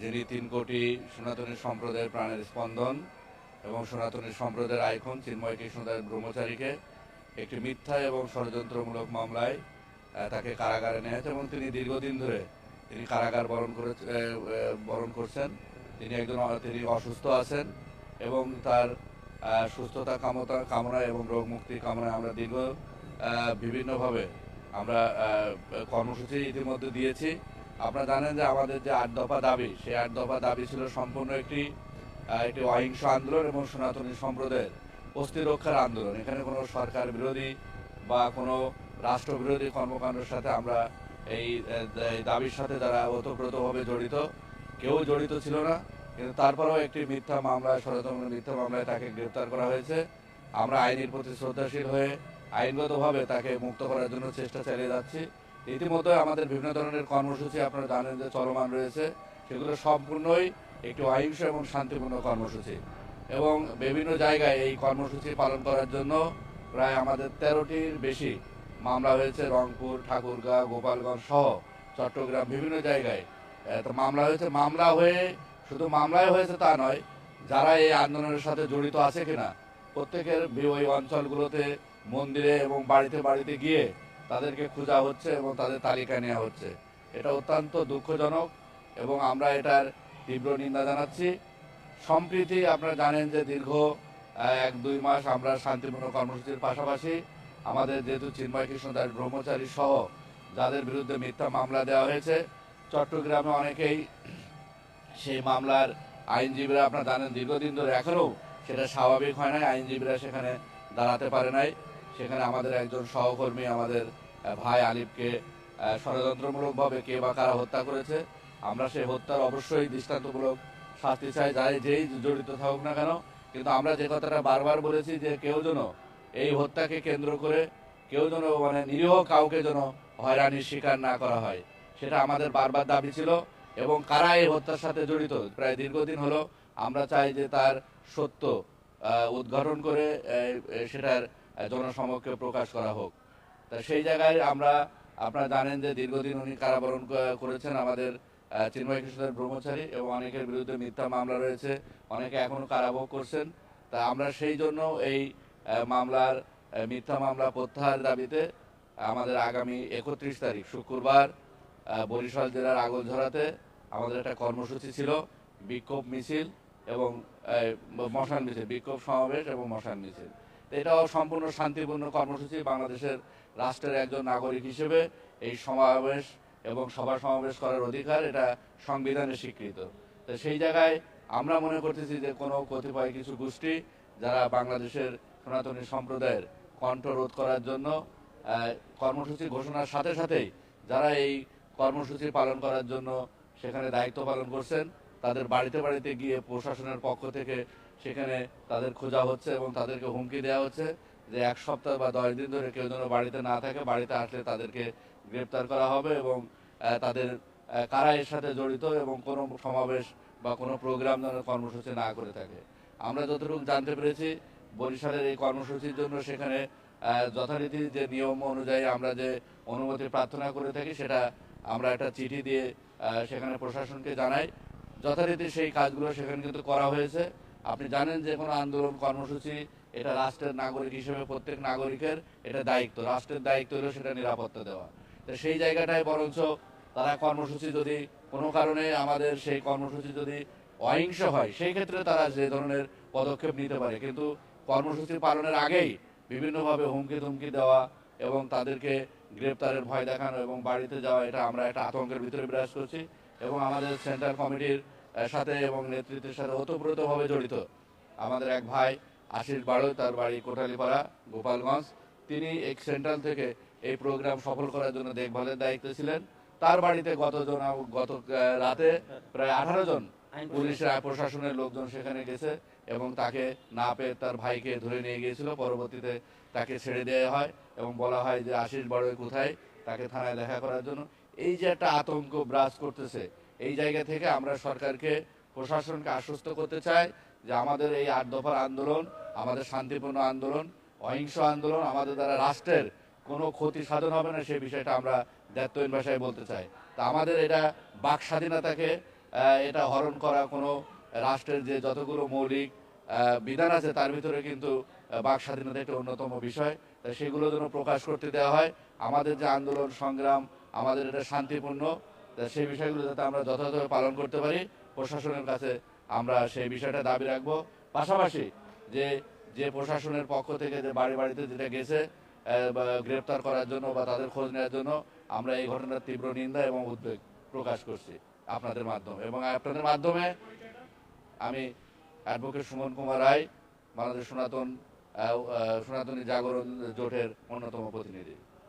যিনি তিন কোটি সনাতনী সম্প্রদায়ের প্রাণের স্পন্দন এবং সনাতনী সম্প্রদায়ের আইকন, চিন্ময় কৃষ্ণদাস ব্রহ্মচারীকে একটি মিথ্যা এবং ষড়যন্ত্রমূলক মামলায় তাকে কারাগারে নেওয়া হয়েছে এবং তিনি দীর্ঘদিন ধরে তিনি কারাগার বরণ করে বরণ করছেন। তিনি একজন, তিনি অসুস্থ আছেন এবং তার সুস্থতা কামতা, কামনা এবং রোগ মুক্তি কামনায় আমরা দীর্ঘ বিভিন্নভাবে আমরা কর্মসূচি ইতিমধ্যে দিয়েছি। আপনারা জানেন যে আমাদের যে আট দফা দাবি, সেই আট দফা দাবি ছিল সম্পূর্ণ একটি একটি অহিংস আন্দোলন এবং সনাতনী সম্প্রদায়ের অস্থি রক্ষার আন্দোলন। এখানে কোনো সরকার বিরোধী বা কোনো রাষ্ট্রবিরোধী কর্মকাণ্ডের সাথে আমরা এই এই দাবির সাথে যারা ওতপ্রোতভাবে জড়িত, কেউ জড়িত ছিল না। কিন্তু তারপরেও একটি মিথ্যা মামলায় ষড়যন্ত্র মিথ্যা মামলায় তাকে গ্রেপ্তার করা হয়েছে। আমরা আইনের প্রতি শ্রদ্ধাশীল হয়ে আইনগতভাবে তাকে মুক্ত করার জন্য চেষ্টা চালিয়ে যাচ্ছি। ইতিমধ্যে আমাদের বিভিন্ন ধরনের কর্মসূচি আপনারা জানেন যে চলমান রয়েছে। সেগুলো সম্পূর্ণই একটি অহিংস এবং শান্তিপূর্ণ কর্মসূচি। এবং বিভিন্ন জায়গায় এই কর্মসূচি পালন করার জন্য প্রায় আমাদের তেরোটির বেশি মামলা হয়েছে রংপুর, ঠাকুরগাঁ, গোপালগঞ্জ সহ চট্টগ্রাম বিভিন্ন জায়গায়। মামলা হয়েছে, মামলা হয়ে শুধু মামলায় হয়েছে তা নয়, যারা এই আন্দোলনের সাথে জড়িত আছে কিনা, প্রত্যেকের ওই অঞ্চলগুলোতে মন্দিরে এবং বাড়িতে বাড়িতে গিয়ে তাদেরকে খোঁজা হচ্ছে এবং তাদের তালিকা নেওয়া হচ্ছে। এটা অত্যন্ত দুঃখজনক এবং আমরা এটার তীব্র নিন্দা জানাচ্ছি। সম্প্রীতি আপনারা জানেন যে দীর্ঘ এক, দুই মাস আমরা শান্তিপূর্ণ কর্মসূচির পাশাপাশি আমাদের যেহেতু চিন্ময় কৃষ্ণ দাস ব্রহ্মচারী সহ যাদের বিরুদ্ধে মিথ্যা মামলা দেওয়া হয়েছে, চট্টগ্রামে অনেকেই সেই মামলার আইনজীবীরা, আপনারা জানেন দীর্ঘদিন ধরে এখনও সেটা স্বাভাবিক হয় নাই, আইনজীবীরা সেখানে দাঁড়াতে পারে নাই। সেখানে আমাদের একজন সহকর্মী, আমাদের ভাই আলিফকে ষড়যন্ত্রমূলকভাবে কে বা কারা হত্যা করেছে, আমরা সেই হত্যার অবশ্যই দৃষ্টান্তমূলক শাস্তি চাই, যাই যেই জড়িত থাকুক না কেন। কিন্তু আমরা যে কথাটা বারবার বলেছি যে কেউ যেন এই হত্যাকে কেন্দ্র করে কেউ যেন মানে নিরীহ কাউকে যেন হয়রানির শিকার না করা হয়, সেটা আমাদের বারবার দাবি ছিল। এবং কারা এই হত্যার সাথে জড়িত? প্রায় দীর্ঘদিন হলো আমরা চাই যে তার সত্য উদ্ঘাটন করে সেটার জনসমক্ষে প্রকাশ করা হোক। তা সেই জায়গায় আমরা, আপনারা জানেন যে দীর্ঘদিন উনি কারাবরণ করেছেন আমাদের চিন্ময় কৃষ্ণের ব্রহ্মচারী এবং অনেকের বিরুদ্ধে মিথ্যা মামলা রয়েছে। অনেকে এখনও কারাভোগ করছেন। তা আমরা সেই জন্য এই মামলার মিথ্যা মামলা প্রত্যাহার দাবিতে আমাদের আগামী একত্রিশ তারিখ শুক্রবার বরিশাল জেলার আগলঝরাতে আমাদের একটা কর্মসূচি ছিল, বিক্ষোভ মিছিল এবং মশাল মিছিল, বিক্ষোভ সমাবেশ এবং মশাল মিছিল। এটাও সম্পূর্ণ শান্তিপূর্ণ কর্মসূচি বাংলাদেশের রাষ্ট্রের একজন নাগরিক হিসেবে এই সমাবেশ এবং সভা সমাবেশ করার অধিকার এটা সংবিধানে স্বীকৃত। তো সেই জায়গায় আমরা মনে করতেছি যে কোনো কতিপয় কিছু গোষ্ঠী যারা বাংলাদেশের সনাতনী সম্প্রদায়ের কণ্ঠ রোধ করার জন্য কর্মসূচি ঘোষণার সাথে সাথেই যারা এই কর্মসূচি পালন করার জন্য সেখানে দায়িত্ব পালন করছেন, তাদের বাড়িতে বাড়িতে গিয়ে প্রশাসনের পক্ষ থেকে সেখানে তাদের খোঁজা হচ্ছে এবং তাদেরকে হুমকি দেওয়া হচ্ছে যে এক সপ্তাহ বা দশ দিন ধরে কেউ যেন বাড়িতে না থাকে, বাড়িতে আসলে তাদেরকে গ্রেপ্তার করা হবে এবং তাদের কারা এর সাথে জড়িত এবং কোনো সমাবেশ বা কোনো প্রোগ্রাম যেন কর্মসূচি না করে থাকে। আমরা যতটুকু জানতে পেরেছি, বরিশালের এই কর্মসূচির জন্য সেখানে যথারীতি যে নিয়ম অনুযায়ী আমরা যে অনুমতি প্রার্থনা করে থাকি সেটা আমরা একটা চিঠি দিয়ে সেখানে প্রশাসনকে জানাই। যথারীতি সেই কাজগুলো সেখানে কিন্তু করা হয়েছে। আপনি জানেন যে কোনো আন্দোলন কর্মসূচি এটা রাষ্ট্রের নাগরিক হিসেবে প্রত্যেক নাগরিকের এটা দায়িত্ব, রাষ্ট্রের দায়িত্ব হলো সেটা নিরাপত্তা দেওয়া। তো সেই জায়গাটায় বরঞ্চ তারা কর্মসূচি যদি কোনো কারণে আমাদের সেই কর্মসূচি যদি অহিংস হয়, সেই ক্ষেত্রে তারা যে ধরনের পদক্ষেপ নিতে পারে। কিন্তু কর্মসূচি পালনের আগেই বিভিন্নভাবে হুমকি ধুমকি দেওয়া এবং তাদেরকে গ্রেপ্তারের ভয় দেখানো এবং বাড়িতে যাওয়া, এটা আমরা একটা আতঙ্কের ভিতরে বিরাজ করছি এবং আমাদের সেন্ট্রাল কমিটির সাথে এবং নেতৃত্বের সাথে ওতপ্রোতভাবে জড়িত। আমাদের এক ভাই আশিস বাড়ৈ তার বাড়ি কোটালীপাড়া গোপালগঞ্জ। তিনি এক সেন্ট্রাল থেকে এই প্রোগ্রাম সফল করার জন্য দেখভালের দায়িত্বে ছিলেন। তার বাড়িতে গতজন গত রাতে প্রায় আঠারো জন পুলিশের প্রশাসনের লোকজন সেখানে গেছে এবং তাকে না পেয়ে তার ভাইকে ধরে নিয়ে গিয়েছিল। পরবর্তীতে তাকে ছেড়ে দেওয়া হয় এবং বলা হয় যে আশিস বড়ই কোথায়? তাকে থানায় দেখা করার জন্য। এই যে একটা আতঙ্ক বিরাজ করতেছে এই জায়গা থেকে আমরা সরকারকে, প্রশাসনকে আশ্বস্ত করতে চাই যে আমাদের এই আট দফার আন্দোলন, আমাদের শান্তিপূর্ণ আন্দোলন, অহিংস আন্দোলন আমাদের দ্বারা রাষ্ট্রের কোনো ক্ষতি সাধন হবে না সেই বিষয়টা আমরা দায়িত্বহীন ভাষায় বলতে চাই। তা আমাদের এটা বাক স্বাধীনতাকে এটা হরণ করা কোনো রাষ্ট্রের যে যতগুলো মৌলিক বিধান আছে তার ভিতরে কিন্তু বাক স্বাধীনতা একটি অন্যতম বিষয়। তা সেগুলো যেন প্রকাশ করতে দেওয়া হয়। আমাদের যে আন্দোলন, সংগ্রাম, আমাদের এটা শান্তিপূর্ণ সেই বিষয়গুলো যাতে আমরা যথাযথভাবে পালন করতে পারি, প্রশাসনের কাছে আমরা সেই বিষয়টা দাবি রাখব। পাশাপাশি যে যে প্রশাসনের পক্ষ থেকে যে বাড়ি বাড়িতে যেটা গেছে গ্রেপ্তার করার জন্য বা তাদের খোঁজ নেওয়ার জন্য আমরা এই ঘটনার তীব্র নিন্দা এবং উদ্বেগ প্রকাশ করছি আপনাদের মাধ্যমে। এবং আপনাদের মাধ্যমে আমি অ্যাডভোকেট সুমন কুমার রায়, বাংলাদেশ সনাতন সনাতনী জাগরণ জোটের অন্যতম প্রতিনিধি।